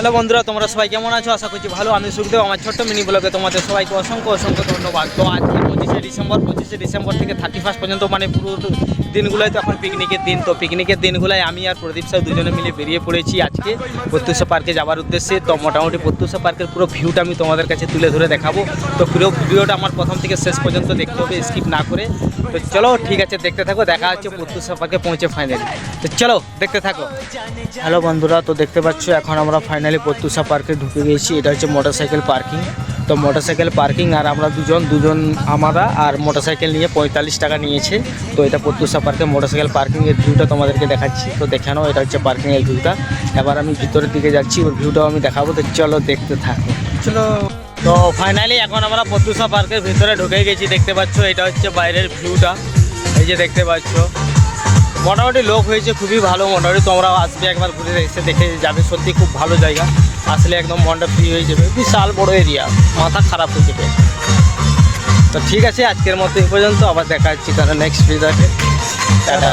Hello বন্ধুরা, তোমরা সবাই কেমন আছো? আশা করছি ভালো। আমি সুখদেব, আমার ছোট্ট মিনি ব্লগে তোমাদের সবাইকে অসংখ্য অসংখ্য ধন্যবাদ। তো আজকে পঁচিশে ডিসেম্বর। পঁচিশে ডিসেম্বর থেকে থার্টি ফার্স্ট পর্যন্ত মানে পুরো দিনগুলোই তো এখন পিকনিকের দিন। তো পিকনিকের দিনগুলোয় আমি আর প্রদীপ স্যার দুজনে মিলে বেরিয়ে পড়েছি আজকে প্রত্যুষা পার্কে যাওয়ার উদ্দেশ্যে। তো মোটামুটি প্রত্যুষা পার্কের পুরো ভিউটা আমি তোমাদের কাছে তুলে ধরে দেখাবো। তো পুরো ভিডিওটা আমার প্রথম থেকে শেষ পর্যন্ত দেখতে হবে স্কিপ না করে। তো চলো, ঠিক আছে, দেখতে থাকো। দেখা হচ্ছে প্রত্যুষা পার্কে পৌঁছে ফাইনালি তো চলো, দেখতে থাকো। হ্যালো বন্ধুরা, তো দেখতে পাচ্ছ, এখন আমরা ফাইনালি প্রত্যুষা পার্কে ঢুকে গেছি। এটা হচ্ছে মোটরসাইকেল পার্কিং তো মোটরসাইকেল পার্কিং আর আমরা দুজন দুজন আমরা আর মোটরসাইকেল নিয়ে পঁয়তাল্লিশ টাকা নিয়েছে। তো এটা প্রত্যুষা পার্কে মোটরসাইকেল পার্কিংয়ের ভিউটা তোমাদেরকে দেখাচ্ছি। তো দেখে নাও এটা হচ্ছে পার্কিংয়ের ভিউটা এবার আমি ভিতরের দিকে যাচ্ছি ওর ভিউটাও আমি দেখাবো। তো চলো দেখতে থাকো। চলো। তো ফাইনালি এখন আমরা প্রত্যুষা পার্কের ভিতরে ঢুকে গেছি দেখতে পাচ্ছ? এটা হচ্ছে বাইরের ভিউটা এই যে দেখতে পাচ্ছ। মোটামুটি লোক হয়েছে, খুবই ভালো মোটামুটি। তোমরা আসবে একবার ঘুরে এসে দেখে যাবে, সত্যি খুব ভালো জায়গা। আসলে একদম মনটা ফ্রি হয়ে যাবে। বিশাল বড় এরিয়া মাথা খারাপ হয়ে যাবে। তো ঠিক আছে, আজকের মতো এই পর্যন্ত। আবার দেখা হচ্ছে তারা নেক্সট ভিডিওতে টাটা।